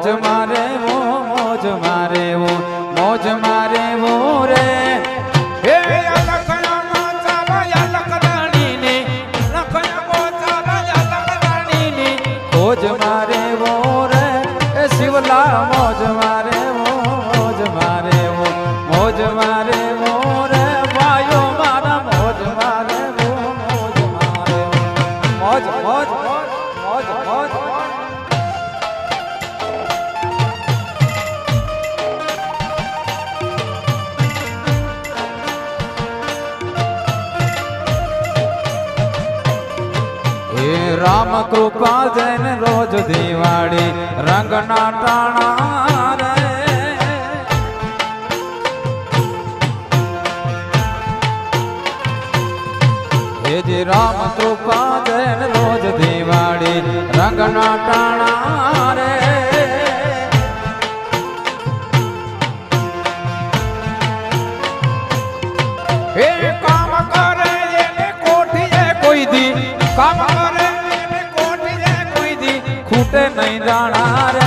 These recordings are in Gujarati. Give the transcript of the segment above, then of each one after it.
મોજ મારે सपना टाणा रे હે જે રામ કૃપા જૈન રોજ દિવાળી રંગના ટાણા રે હે કામ કરે એને કોઠીએ કોઈ દી કામ કરે એને કોઠીએ કોઈ દી ખૂટે નહીં જાણા રે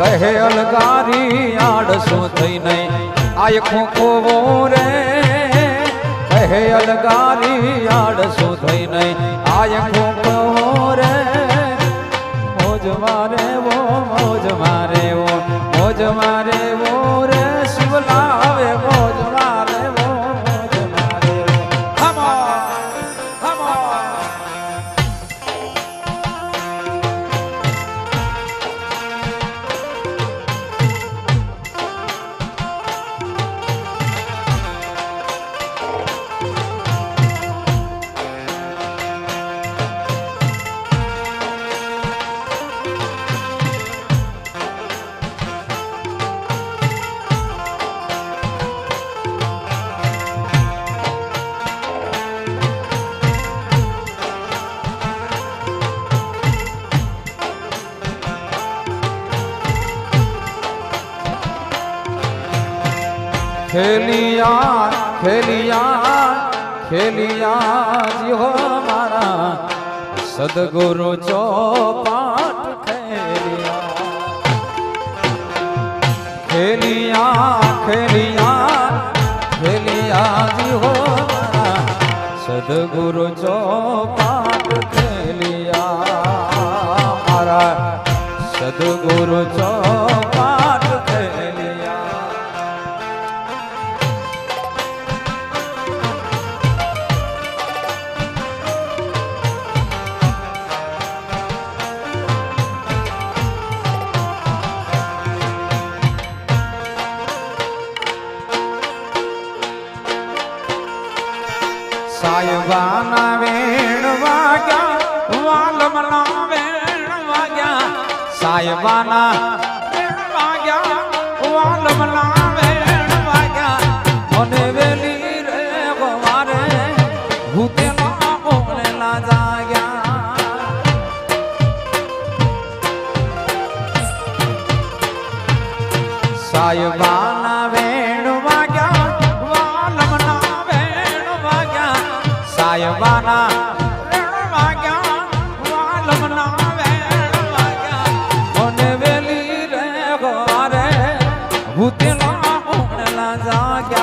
કહે, અલગારી આડસો થઈ નહીં. આ ખોખો રે કહે, અલગારી આડસો થઈ નહીં. આ ખોખો રે મોજ મારે વો, મોજ મારે વો, મોજ મારે ખેલિયા ખેલિયા ખેલિયા જીવો મારા સદગુરુ ચોપા સાયબાના વેણ વાગ્યા, વાલમના વેણ વાગ્યા સાયબાના વેણ વાગ્યા, વાલમના વેણ વાગ્યા. મને વેલી રે ગવારે ભૂતેલા બોલેલા જાગ્યા. સાયબા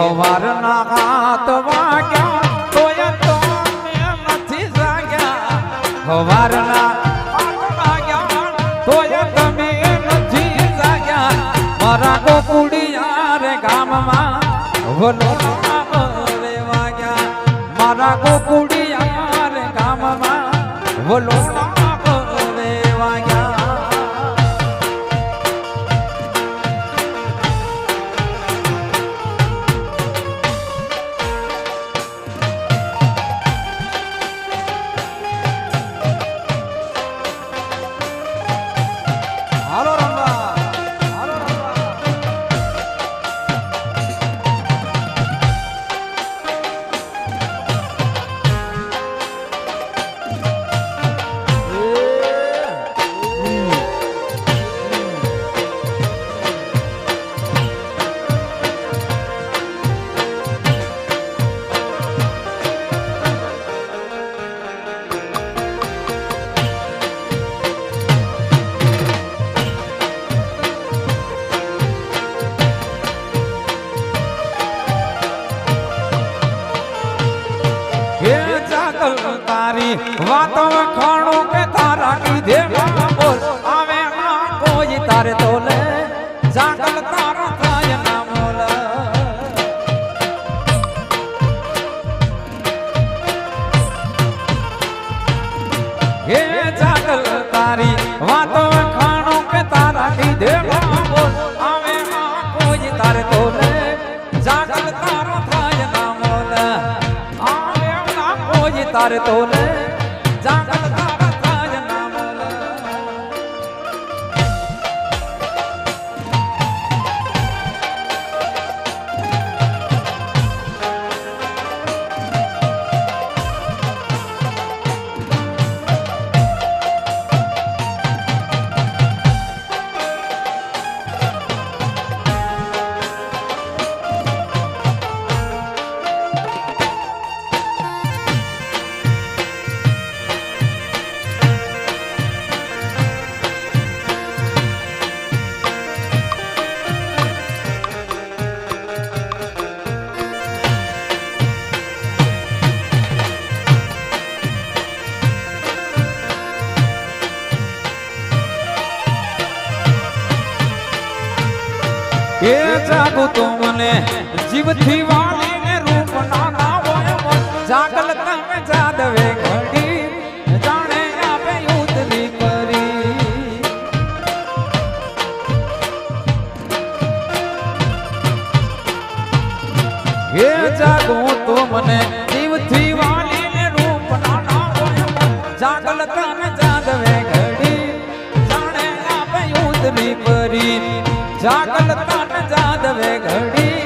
હવાર ના હાથ વાગ્યા, તોય તો નથી જાગ્યા. હવાર ના તોય તમે નથી જાગ્યા. મારા ગોકુડિયા રે ગામમાં વલો વાગ્યા. મારા ગોકુડિયા રે ગામમાં વલો तारे तो ने जागत જીવથી વાળીને રૂપ નાના હોય જાગલ તમે જાદવે ઘડી. જાણે આપે યુદ્ધની કરી. હે જાગો તો મને જીવથી વાળીને રૂપ નાના હોય જાગલ તમે જાદવે ઘડી. જાણે આપે યુદ્ધની કરી. જાગલ તમે જાદવે ઘડી.